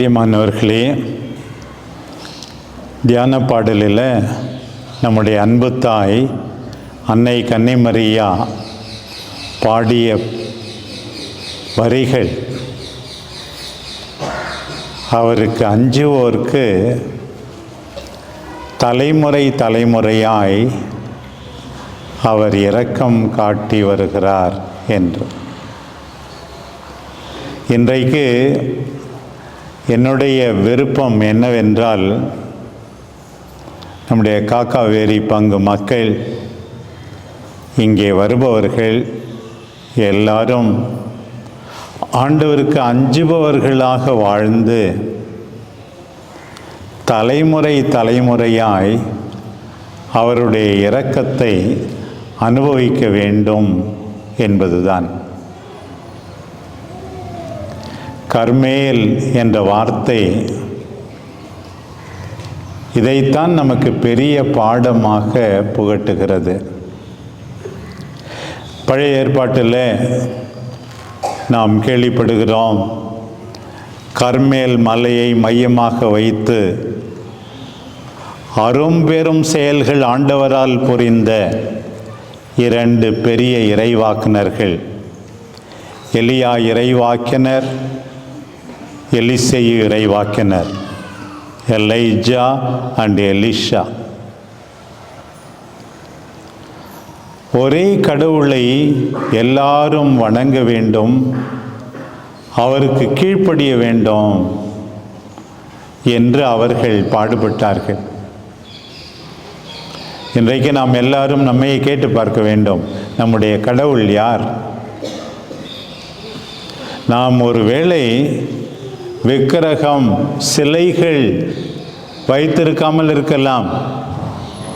பிரியமானவர்களே தியான பாடலில் நம்முடைய அன்பு தாய் அன்னை கன்னிமரியா பாடிய வரிகள் அவருக்கு அஞ்சுவோருக்கு தலைமுறை தலைமுறையாய் அவர் இரக்கம் காட்டி வருகிறார் என்று. இன்றைக்கு என்னுடைய விருப்பம் என்னவென்றால் நம்முடைய காக்காவேரி பங்கு மக்கள் இங்கே வருபவர்கள் எல்லாரும் ஆண்டவருக்கு அஞ்சுபவர்களாக வாழ்ந்து தலைமுறை தலைமுறையாய் அவருடைய இரக்கத்தை அனுபவிக்க வேண்டும் என்பதுதான். கர்மேல் என்ற வார்த்தை. இதைத்தான் நமக்கு பெரிய பாடமாக புகட்டுகிறது. பழைய ஏற்பாட்டில் நாம் கேள்விப்படுகிறோம் கர்மேல் மலையை மையமாக வைத்து அரும்பெரும் செயல்கள் ஆண்டவரால் புரிந்த இரண்டு பெரிய இறைவாக்கினர்கள் எலியா இறைவாக்கினர் எலிசெயு இறைவாக்கினர். Elijah and Elisha. ஒரே கடவுளை எல்லாரும் வணங்க வேண்டும். அவருக்கு கீழ்ப்படிய வேண்டும் என்று அவர்கள் பாடுபட்டார்கள். இன்றைக்கு நாம் எல்லாரும் நம்மையே கேட்டு பார்க்க வேண்டும். நம்முடைய கடவுள் யார்? நாம் ஒருவேளை விக்கிரகம் சிலைகள் வைத்திருக்காமல் இருக்கலாம்.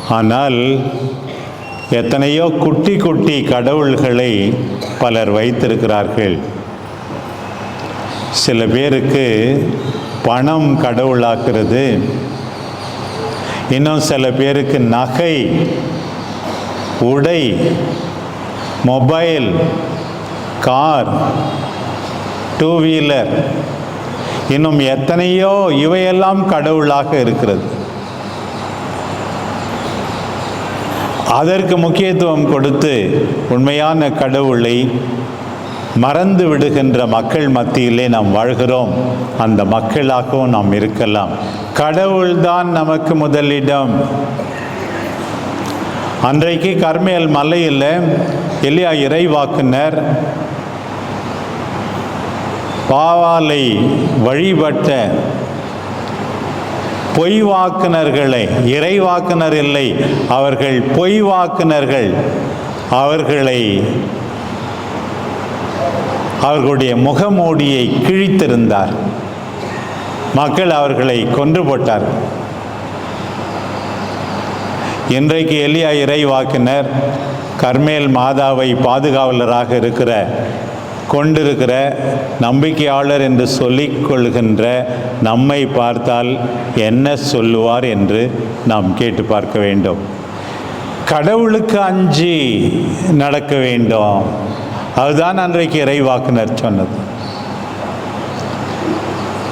ஆனால் எத்தனையோ குட்டி குட்டி கடவுள்களை பலர் வைத்திருக்கிறார்கள். சில பேருக்கு பணம் கடவுளாக்குறது. இன்னும் சில பேருக்கு நகை உடை மொபைல் கார் டூ வீலர் இன்னும் எத்தனையோ இவையெல்லாம் கடவுளாக இருக்கிறது. அதற்கு முக்கியத்துவம் கொடுத்து உண்மையான கடவுளை மறந்து விடுகின்ற மக்கள் மத்தியிலே நாம் வாழ்கிறோம். அந்த மக்களாகவும் நாம் இருக்கலாம். கடவுள்தான் நமக்கு முதலிடம். அன்றைக்கு கர்மேல் மலையில் எல்லையா இறைவாக்குனர் பாவாலை வழிபட்ட பொய் வாக்குனர்களை இறைவாக்குனர் இல்லை அவர்கள் பொய் வாக்குனர்கள் அவர்களை அவர்களுடைய முகமூடியை கிழித்திருந்தார். மக்கள் அவர்களை கொன்று போட்டார். இன்றைக்கு எலியா இறைவாக்கினர் கர்மேல் மாதாவை பாதுகாவலராக இருக்கிற கொண்டிருக்கிற நம்பிக்கையாளர் என்று சொல்லிக் கொள்கின்ற நம்மை பார்த்தால் என்ன சொல்லுவார் என்று நாம் கேட்டு பார்க்க வேண்டும். கடவுளுக்கு அஞ்சி நடக்க வேண்டும். அதுதான் அன்றைக்கு இறைவாக்குனர் சொன்னது.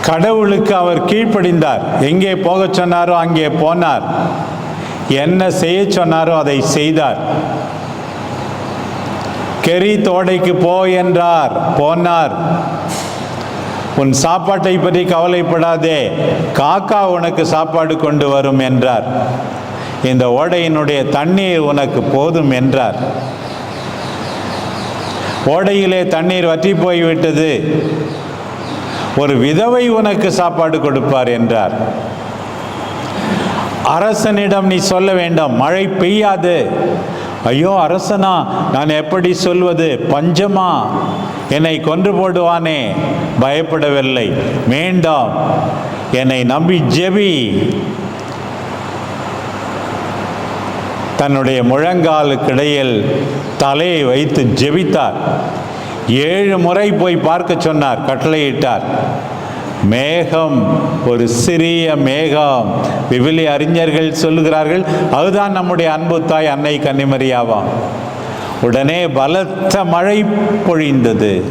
கடவுளுக்கு அவர் கீழ்ப்படிந்தார். எங்கே போகச் சொன்னாரோ அங்கே போனார். என்ன செய்ய சொன்னாரோ அதை செய்தார். கெரி தோடைக்கு போ என்றார். போனார். உன் சாப்பாட்டை பற்றி கவலைப்படாதே. காக்கா உனக்கு சாப்பாடு கொண்டு வரும் என்றார். இந்த ஓடையினுடைய தண்ணீர் உனக்கு போதும் என்றார். ஓடையிலே தண்ணீர் வற்றி போய்விட்டது. ஒரு விதவை உனக்கு சாப்பாடு கொடுப்பார் என்றார். அரசனிடம் நீ சொல்ல வேண்டாம் மழை பெய்யாது. ஐயோ அரசனா நான் எப்படி சொல்வது? பஞ்சமா? என்னை கொன்று போடுவானே? பயப்படவில்லை. வேண்டாம் என்னை நம்பி ஜெபி. தன்னுடைய முழங்காலுக்கிடையில் தலையை வைத்து ஜெபித்தார். ஏழு முறை போய் பார்க்க சொன்னார் கட்டளையிட்டார். மேகம் ஒரு சிறிய மேகம். விவிலி அறிஞர்கள் சொல்லுகிறார்கள் அதுதான் நம்முடைய அன்பு தாய் அன்னை கன்னிமரியாவாம் உடனே பலத்த மழை பொழிந்தது.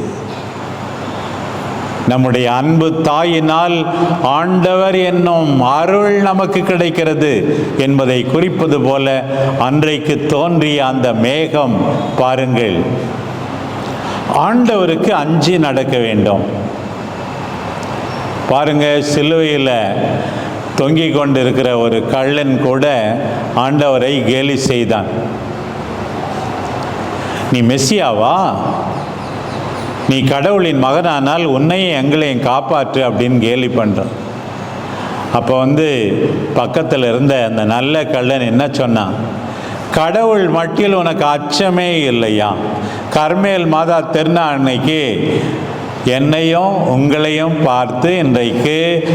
நம்முடைய அன்பு தாயினால் ஆண்டவர் என்னும் அருள் நமக்கு கிடைக்கிறது என்பதை குறிப்பது போல அன்றைக்கு தோன்றிய அந்த மேகம் பாருங்கள். ஆண்டவருக்கு அஞ்சி நடக்க வேண்டும். பாருங்க சிலுவையில் தொங்கி கொண்டிருக்கிற ஒரு கள்ளன் கூட ஆண்டவரை கேலி செய்தான். நீ மெஸ்ஸியாவா? நீ கடவுளின் மகனானால் உன்னையும் எங்களையும் காப்பாற்று அப்படின்னு கேலி பண்ணுறான் அப்போ வந்து பக்கத்தில் இருந்த அந்த நல்ல கள்ளன் என்ன சொன்னான்? கடவுள் மட்டில் உனக்கு அச்சமே இல்லையா? கர்மேல் மாதா திருநாள் அன்னைக்கு என்னையும் உங்களையும் பார்த்து இன்றைக்கு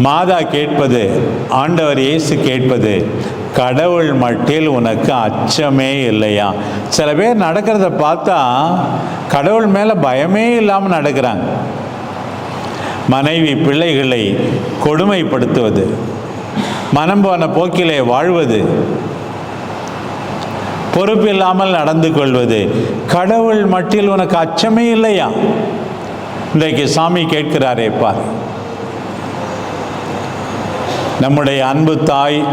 மாதா கேட்பது ஆண்டவர் இயேசு கேட்பது கடவுள் மட்டில் உனக்கு அச்சமே இல்லையா? சில பேர் நடக்கிறத பார்த்தா கடவுள் மேலே பயமே இல்லாமல் நடக்கிறாங்க. மனைவி பிள்ளைகளை கொடுமைப்படுத்துவது மனம் போன போக்கிலே வாழ்வது பொறுப்பில்லாமல் நடந்து கொள்வது. கடவுள் மட்டில் உனக்கு அச்சமே இல்லையா? இன்றைக்கு சாமி கேட்கிறாரே பார். நம்முடைய அன்பு தாய்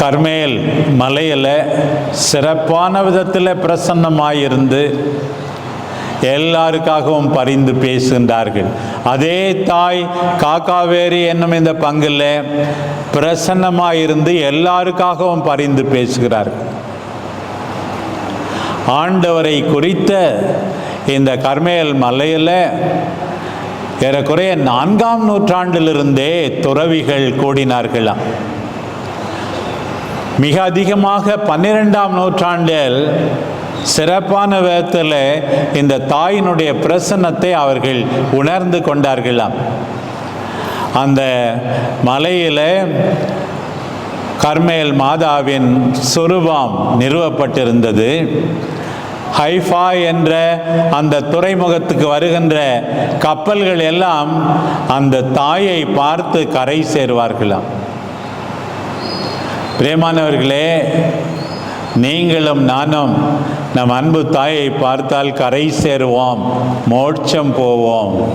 கர்மேல் மலையில் சிறப்பான விதத்தில் பிரசன்னமாயிருந்து எல்லாருக்காகவும் பரிந்து பேசுகின்றார்கள். அதே தாய் காக்காவேரி என்னும் இந்த பங்கில் பிரசன்னமாயிருந்து எல்லாருக்காகவும் பரிந்து பேசுகிறார்கள். ஆண்டவரை குறித்த இந்த கர்மேல் மலையில் ஏறக்குறைய நான்காம் நூற்றாண்டிலிருந்தே துறவிகள் கூடினார்களாம். மிக அதிகமாக பன்னிரெண்டாம் நூற்றாண்டில் சிறப்பான விதத்தில் இந்த தாயினுடைய பிரசன்னத்தை அவர்கள் உணர்ந்து கொண்டார்களாம் அந்த மலையில் கர்மேல் மாதாவின் சுரூபம் நிறுவப்பட்டிருந்தது. ஹைஃபா என்ற அந்த துறைமுகத்துக்கு வருகின்ற கப்பல்கள் எல்லாம் அந்த தாயை பார்த்து கரை சேருவார்களாம். பிரேமானவர்களே நீங்களும் நானும் நம் அன்பு தாயை பார்த்தால் கரை சேருவோம் மோட்சம் போவோம்.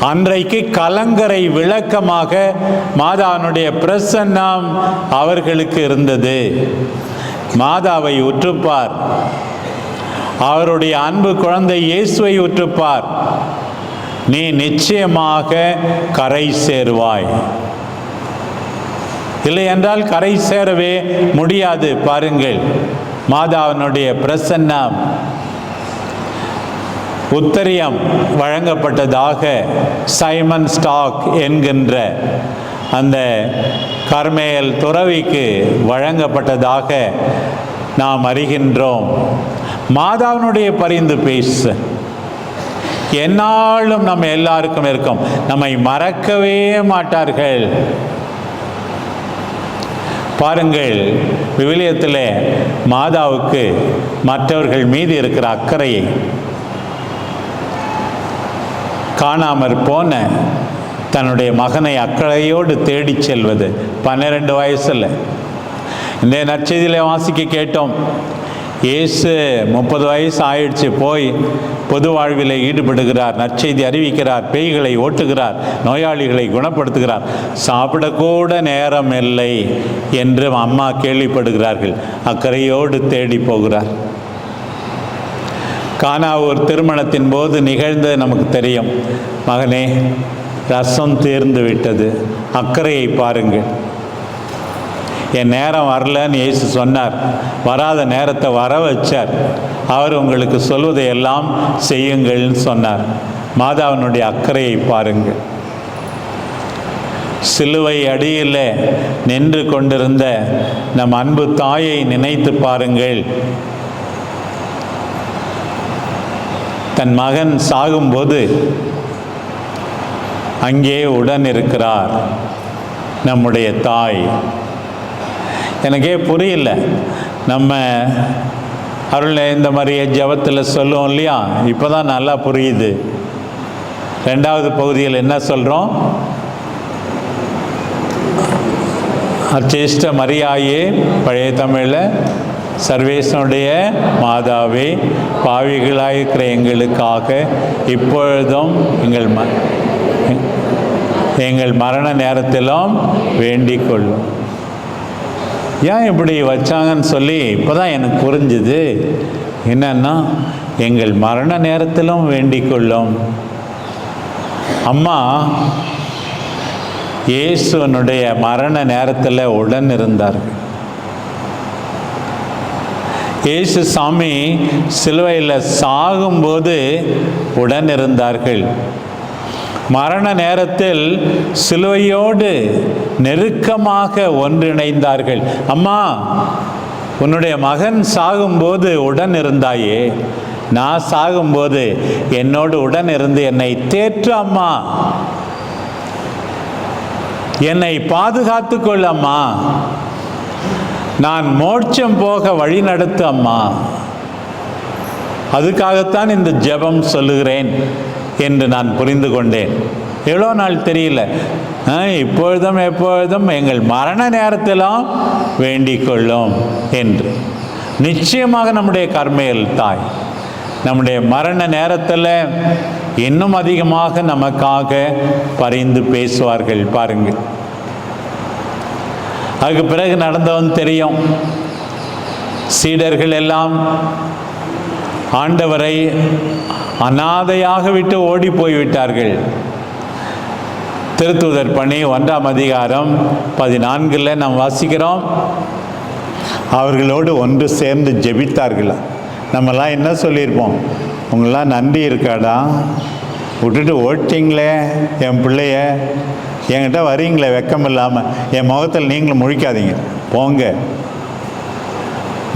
அன்றைக்கு கலங்கரை விளக்கமாக மாதாவினுடைய பிரசன்னம் அவர்களுக்கு இருந்தது. மாதாவை உற்றுப்பார். அவருடைய அன்பு குழந்தை இயேசுவை உற்றுப்பார். நீ நிச்சயமாக கரை சேருவாய். இல்லை என்றால் கரை சேரவே முடியாது. பாருங்கள். மாதாவினுடைய பிரசன்னம் உத்தரியம் வழங்கப்பட்டதாக சைமன் ஸ்டாக் என்கின்ற அந்த கர்மேல் துறவிக்கு வழங்கப்பட்டதாக நாம் அறிகின்றோம். மாதாவினுடைய பரிந்து பேச. என்னாலும் நம்ம எல்லாருக்கும் இருக்கும். நம்மை மறக்கவே மாட்டார்கள். பாருங்கள் விவிலியத்தில் மாதாவுக்கு மற்றவர்கள் மீது இருக்கிற அக்கறையை காணாமற் போன தன்னுடைய மகனை அக்கறையோடு தேடிச் செல்வது. பன்னிரெண்டு வயசில் இந்த நற்செய்தியில் வாசிக்க கேட்டோம். இயேசு முப்பது வயசு ஆயிடுச்சு போய் பொது வாழ்வில் ஈடுபடுகிறார் நற்செய்தி அறிவிக்கிறார் பேய்களை ஓட்டுகிறார் நோயாளிகளை குணப்படுத்துகிறார். சாப்பிடக்கூட நேரம் இல்லை என்று அம்மா கேள்விப்படுகிறார்கள். அக்கறையோடு தேடி போகிறார். கானாவூர் திருமணத்தின் போது நிகழ்ந்தது நமக்கு தெரியும். மகனே ரசம் தீர்ந்து விட்டது. அக்கறையை பாருங்கள். என் நேரம் வரலன்னு இயேசு சொன்னார். வராத நேரத்தை வர வச்சார். அவர் உங்களுக்கு சொல்வதை எல்லாம் செய்யுங்கள்னு சொன்னார். மாதாவினுடைய அக்கறையை பாருங்கள். சிலுவை அடியில் நின்று கொண்டிருந்த நம் அன்பு தாயை நினைத்து பாருங்கள். தன் மகன் சாகும்போது அங்கே உடன் இருக்கிறார். நம்முடைய தாய். எனக்கே புரியல. நம்ம அருள் இந்த மாதிரி ஜபத்தில் சொல்லுவோம் இல்லையா? இப்போ தான் நல்லா புரியுது. ரெண்டாவது பகுதியில் என்ன சொல்கிறோம் அச்சேஷ்ட மரியாயே பழைய தமிழில் சர்வேசனுடைய மாதாவே பாவிகளாயிருக்கிற எங்களுக்காக இப்பொழுதும் எங்கள் ம எங்கள் மரண நேரத்திலும் வேண்டிக் கொள்ளும். ஏன் இப்படி வச்சாங்கன்னு சொல்லி இப்போ தான் எனக்கு புரிஞ்சுது. என்னன்னா எங்கள் மரண நேரத்திலும் வேண்டிக் கொள்ளும். அம்மா இயேசுனுடைய மரண நேரத்தில் உடன் இருந்தார்கள். இயேசு சாமி சிலுவையில் சாகும்போது உடன் இருந்தார்கள். மரண நேரத்தில் சிலுவையோடு நெருக்கமாக ஒன்றிணைந்தார்கள். அம்மா உன்னுடைய மகன் சாகும்போது உடன் இருந்தாயே. நான் சாகும்போது என்னோடு உடன் இருந்து என்னை தேற்று அம்மா. என்னை பாதுகாத்து கொள்ளம்மா நான் மோட்சம் போக வழி நடத்து அம்மா. அதுக்காகத்தான் இந்த ஜெபம் சொல்லுகிறேன். என்று நான் புரிந்து கொண்டேன். எவ்வளோ நாள் தெரியல. ஆ, இப்பொழுதும் எப்பொழுதும் எங்கள் மரண நேரத்திலும் வேண்டிக் கொள்ளும் என்று. நிச்சயமாக நம்முடைய கர்மையல் தாய். நம்முடைய மரண நேரத்தில் இன்னும் அதிகமாக நமக்காக பரிந்து பேசுவார்கள் பாருங்கள். அதுக்கு பிறகு நடந்தவன் தெரியும். சீடர்கள் எல்லாம் ஆண்டவரை அனாதையாக விட்டு ஓடி போய்விட்டார்கள் திருத்தூதர் பணி ஒன்றாம் அதிகாரம் பதினான்கில் நாம் வாசிக்கிறோம். அவர்களோடு ஒன்று சேர்ந்து ஜெபித்தார்கள். நம்மலாம் என்ன சொல்லியிருப்போம்? உங்களாம் நன்றி இருக்காடா? விட்டுட்டு ஓட்டிங்களே என் பிள்ளைய. என்கிட்ட வரீங்களே வெக்கம் இல்லாமல் என் முகத்தில் நீங்களும் முழிக்காதீங்க. போங்க.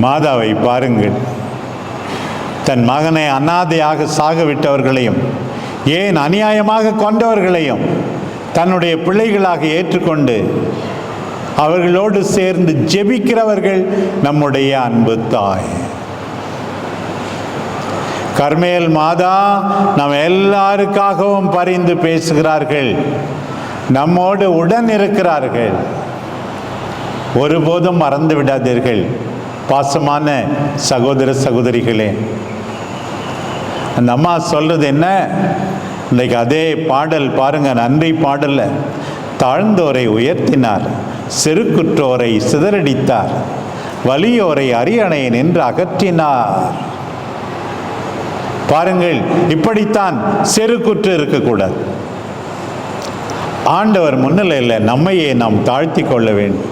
மாதாவை பாருங்கள். தன் மகனை அனாதையாக சாகவிட்டவர்களையும் ஏன் அநியாயமாக கொண்டவர்களையும் தன்னுடைய பிள்ளைகளாக ஏற்றுக்கொண்டு அவர்களோடு சேர்ந்து ஜெபிக்கிறவர்கள் நம்முடைய அன்பு தாய். கர்மேல் மாதா நம் எல்லாருக்காகவும் பரிந்து பேசுகிறார்கள். நம்மோடு உடன் இருக்கிறார்கள். ஒருபோதும் மறந்து விடாதீர்கள். பாசமான சகோதர சகோதரிகளே அந்த அம்மா சொல்கிறது என்ன? இன்றைக்கு அதே பாடல் பாருங்கள் நன்றி பாடலில். தாழ்ந்தோரை உயர்த்தினார் செருக்குற்றோரை சிதறடித்தார் வலியோரை அரியணை நின்று அகற்றினார். பாருங்கள் இப்படித்தான் செருக்குற்று இருக்கக்கூடாது. ஆண்டவர் முன்னிலையில் நம்மையே நாம் தாழ்த்தி கொள்ள வேண்டும்.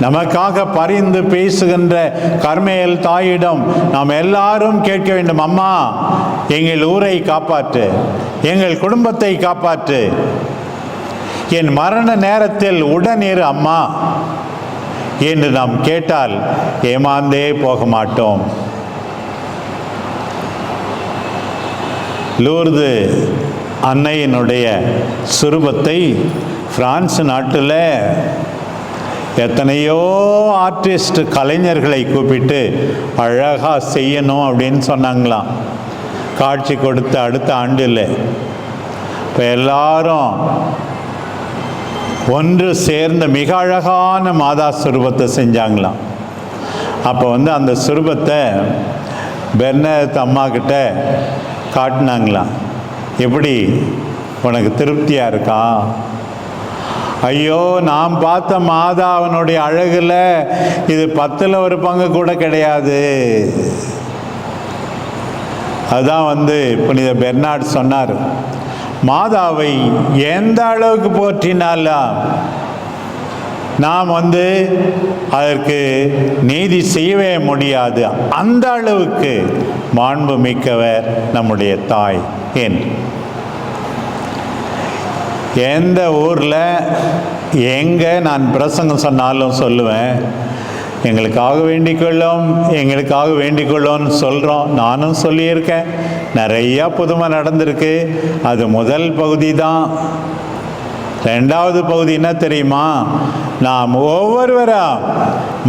நமக்காக பரிந்து பேசுகின்ற கர்மேல் தாயிடம் நாம் எல்லாரும் கேட்க வேண்டும் அம்மா எங்கள் ஊரை காப்பாற்று எங்கள் குடும்பத்தை காப்பாற்று. என் மரண நேரத்தில் உடனிரு அம்மா. என்று நாம் கேட்டால் ஏமாந்தே போக மாட்டோம். லூர்து அன்னையினுடைய சுரூபத்தை பிரான்ஸ் நாட்டில் எத்தனையோ ஆர்டிஸ்ட் கலைஞர்களை கூப்பிட்டு அழகாக செய்யணும் அப்படின்னு சொன்னாங்களாம். காட்சி கொடுத்த அடுத்த ஆண்டில் இப்போ எல்லாரும் ஒன்று சேர்ந்து மிக அழகான மாதா சுரூபத்தை செஞ்சாங்களாம். அப்போ வந்து அந்த சுரூபத்தை பெர்னத் அம்மா கிட்ட காட்டினாங்களாம். எப்படி? உனக்கு திருப்தியாக இருக்கா? ஐயோ நாம் பார்த்த மாதாவனுடைய அழகில் இது பத்தில் ஒரு பங்கு கூட கிடையாது. அதுதான் வந்து புனித பெர்னாட் சொன்னார். மாதாவை எந்த அளவுக்கு போற்றினாலும்? நாம் வந்து அதற்கு நீதி செய்யவே முடியாது. அந்த அளவுக்கு மாண்பு மிக்கவர் நம்முடைய தாய். என்று எந்த ஊரில் எங்கே நான் பிரசங்கம் சொன்னாலும் சொல்லுவேன். எங்களுக்காக வேண்டிக் கொள்ளும் எங்களுக்காக வேண்டிக் கொள்ளும்னு சொல்கிறோம் நானும் சொல்லியிருக்கேன். நிறையா புதுமை நடந்திருக்கு. அது முதல் பகுதி தான் ரெண்டாவது பகுதி என்ன தெரியுமா? நாம் ஒவ்வொருவரா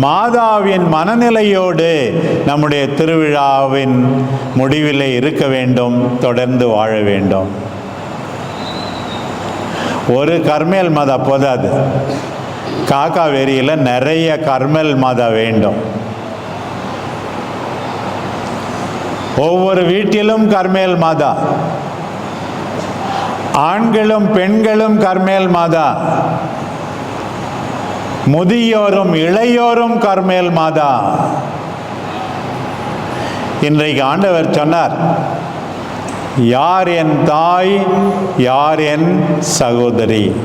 மாதாவின் மனநிலையோடு நம்முடைய திருவிழாவின் முடிவில் இருக்க வேண்டும் தொடர்ந்து வாழ வேண்டும். ஒரு கர்மேல் மாதா போதாது. காக்காவேரியில் நிறைய கர்மேல் மாதா வேண்டும். ஒவ்வொரு வீட்டிலும் கர்மேல் மாதா. ஆண்களும் பெண்களும் கர்மேல் மாதா. முதியோரும் இளையோரும் கர்மேல் மாதா. இன்றைக்கு ஆண்டவர் சொன்னார் யார் என் தாய் யார் என் சகோதரி?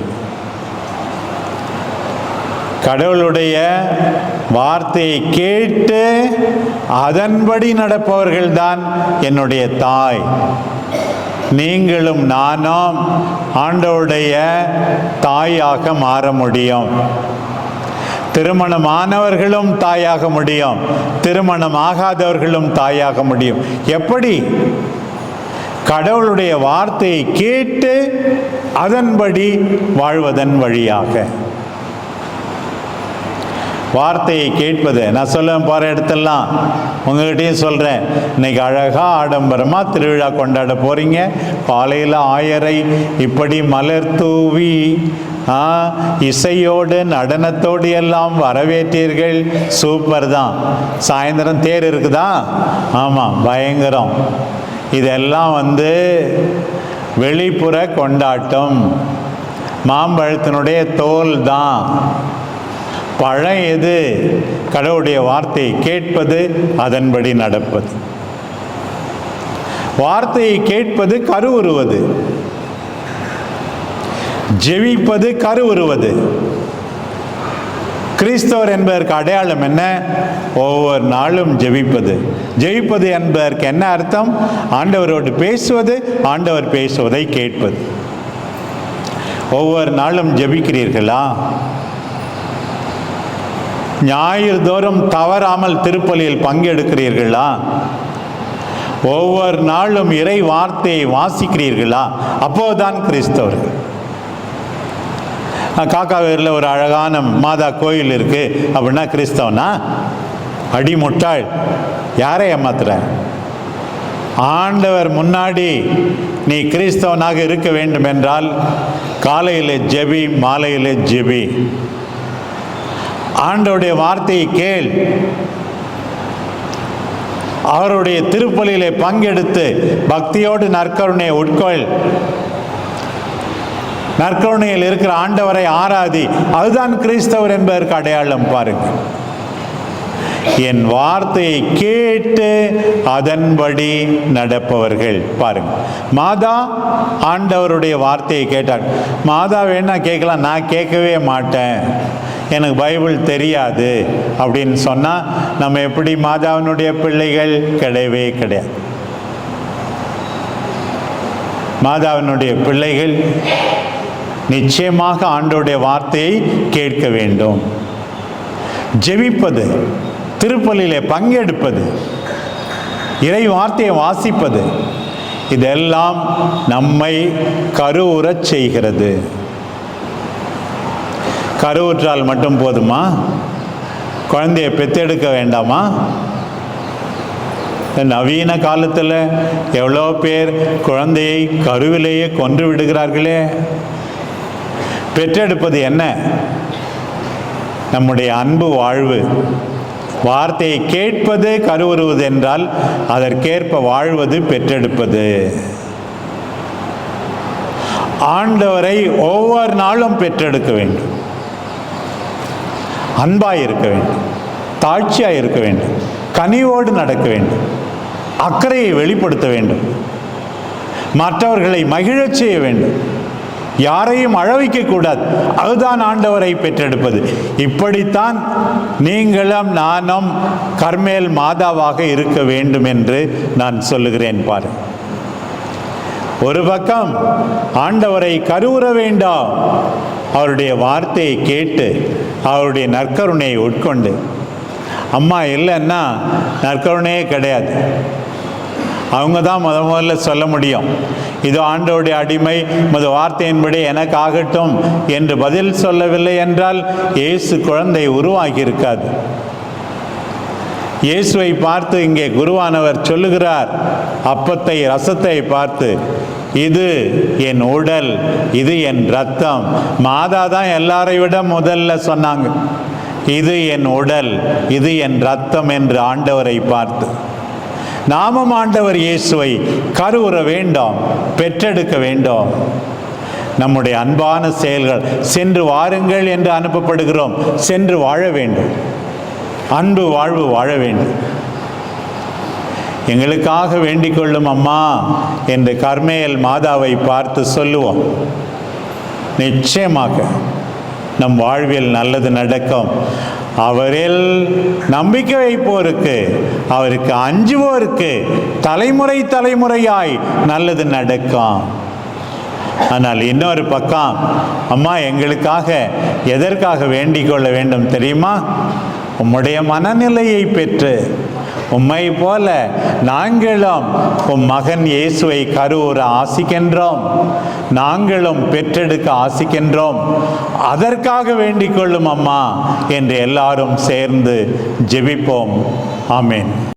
கடவுளுடைய வார்த்தையை கேட்டு அதன்படி நடப்பவர்கள்தான் என்னுடைய தாய். நீங்களும் நானும் ஆண்டவுடைய தாயாக மாற முடியும். திருமணமானவர்களும் தாயாக முடியும். திருமணம் ஆகாதவர்களும் தாயாக முடியும். எப்படி? கடவுளுடைய வார்த்தையை கேட்டு அதன்படி வாழ்வதன் வழியாக. வார்த்தையை கேட்பது நான் சொல்லுவேன் போகிற இடத்தெல்லாம் உங்ககிட்டயும் சொல்கிறேன் இன்னைக்கு அழகாக ஆடம்பரமாக திருவிழா கொண்டாட போகிறீங்க காலையில் ஆயரை இப்படி மலர் தூவி ஆ, இசையோடு நடனத்தோடு எல்லாம் வரவேற்றீர்கள். சூப்பர் தான் சாயந்தரம் தேர் இருக்குதா? ஆமாம் பயங்கரம். இதெல்லாம் வந்து வெளிப்புற கொண்டாட்டம். மாம்பழத்தினுடைய தோல் தான். பழம் எது கடவுளுடைய வார்த்தையை கேட்பது அதன்படி நடப்பது. வார்த்தையை கேட்பது கருவுருவது ஜெவிப்பது கருவுருவது கிறிஸ்தவர் என்பதற்கு அடையாளம் என்ன? ஒவ்வொரு நாளும் ஜெபிப்பது. ஜெபிப்பது என்பதற்கு என்ன அர்த்தம்? ஆண்டவரோடு பேசுவது ஆண்டவர் பேசுவதை கேட்பது. ஒவ்வொரு நாளும் ஜெபிக்கிறீர்களா? ஞாயிறு தோறும் தவறாமல் திருப்பலியில் பங்கெடுக்கிறீர்களா? ஒவ்வொரு நாளும் இறை வார்த்தையை வாசிக்கிறீர்களா? அப்போதுதான் கிறிஸ்தவர்கள். காக்காவேரில் ஒரு அழகான மாதா கோயில் இருக்கு. அப்படின்னா கிறிஸ்தவனா? அடி முட்டாள் யாரை ஏமாத்துற? ஆண்டவர் முன்னாடி நீ கிறிஸ்தவனாக இருக்க வேண்டும் என்றால் காலையில் ஜெபி மாலையில் ஜெபி. ஆண்டவுடைய வார்த்தையை கேள். அவருடைய திருப்பலியிலே பங்கெடுத்து பக்தியோடு நற்கருணையை உட்கொள். நற்கருணையில் இருக்கிற ஆண்டவரை ஆராதி அதுதான் கிறிஸ்தவர் என்பதற்கு அடையாளம் பாருங்க என் வார்த்தையை கேட்டு அதன்படி நடப்பவர்கள் பாருங்க மாதா ஆண்டவருடைய வார்த்தையை கேட்டார். மாதா வேணா கேட்கலாம்? நான் கேட்கவே மாட்டேன். எனக்கு பைபிள் தெரியாது அப்படின்னு சொன்னால் நம்ம எப்படி மாதாவினுடைய பிள்ளைகள்? கிடையவே கிடையாது. மாதாவினுடைய பிள்ளைகள் நிச்சயமாக ஆண்டோடைய வார்த்தையை கேட்க வேண்டும். ஜெபிப்பது திருப்பலியிலே பங்கெடுப்பது இறை வார்த்தையை வாசிப்பது இதெல்லாம் நம்மை கருவுறச் செய்கிறது. கருவுற்றால் மட்டும் போதுமா? குழந்தையை பெத்தெடுக்க வேண்டாமா? நவீன காலத்தில் எவ்வளோ பேர் குழந்தையை கருவிலேயே கொன்று விடுகிறார்களே. பெற்றெடுப்பது என்ன? நம்முடைய அன்பு வாழ்வு. வார்த்தையை கேட்பது கருவுறுவது என்றால் அதற்கேற்ப வாழ்வது பெற்றெடுப்பது. ஆண்டவரை ஒவ்வொரு நாளும் பெற்றெடுக்க வேண்டும். அன்பாய் இருக்க வேண்டும். தாழ்ச்சியாக இருக்க வேண்டும். கனிவோடு நடக்க வேண்டும். அக்கறையை வெளிப்படுத்த வேண்டும். மற்றவர்களை மகிழச் செய்ய வேண்டும். யாரையும் அழவைக்க கூடாது அதுதான் ஆண்டவரை பெற்றெடுப்பது. இப்படித்தான் நீங்களும் நானும் கர்மேல் மாதாவாக இருக்க வேண்டும் என்று நான் சொல்லுகிறேன் பாரு. ஒரு பக்கம் ஆண்டவரை கருவுற வேண்டாம். அவருடைய வார்த்தையை கேட்டு அவருடைய நற்கருணையை உட்கொண்டு அம்மா இல்லைன்னா நற்கருணையே கிடையாது. அவங்க தான் முத முதல்ல சொல்ல முடியும். இது ஆண்டோடைய அடிமை மது வார்த்தையின்படி எனக்கு ஆகட்டும் என்று பதில் சொல்லவில்லை என்றால் இயேசு குழந்தை உருவாகி இருக்காது இயேசுவை பார்த்து இங்கே குருவானவர் சொல்லுகிறார் அப்பத்தை ரசத்தை பார்த்து இது என் உடல் இது என் ரத்தம். மாதா தான் எல்லாரை விட முதல்ல சொன்னாங்க இது என் உடல் இது என் ரத்தம் என்று ஆண்டவரை பார்த்து. நாமமாண்டவர் ஆண்டவர் இயேசுவை கருவுற வேண்டும் பெற்றெடுக்க வேண்டும். நம்முடைய அன்பான செயல்கள் சென்று வாருங்கள் என்று அனுப்பப்படுகிறோம் சென்று வாழ வேண்டும். அன்பு வாழ்வு வாழ வேண்டும். எங்களுக்காக வேண்டிக் கொள்ளும் அம்மா என்று கர்மேயல் மாதாவை பார்த்து சொல்லுவோம். நிச்சயமாக. நம் வாழ்வில் நல்லது நடக்கும். அவரில் நம்பிக்கை வைப்போருக்கு அவருக்கு அஞ்சுவோருக்கு தலைமுறை தலைமுறையாய் நல்லது நடக்கும். ஆனால் இன்னொரு பக்கம் அம்மா எங்களுக்காக எதற்காக வேண்டிக் கொள்ள வேண்டும் தெரியுமா? உம்முடைய மனநிலையை பெற்று உம்மை போல நாங்களும் உம் மகன் இயேசுவை கருவுற ஆசிக்கின்றோம். நாங்களும் பெற்றெடுக்க ஆசிக்கின்றோம். அதற்காக வேண்டிக் கொள்ளும் அம்மா என்று எல்லாரும் சேர்ந்து ஜெபிப்போம். ஆமேன்.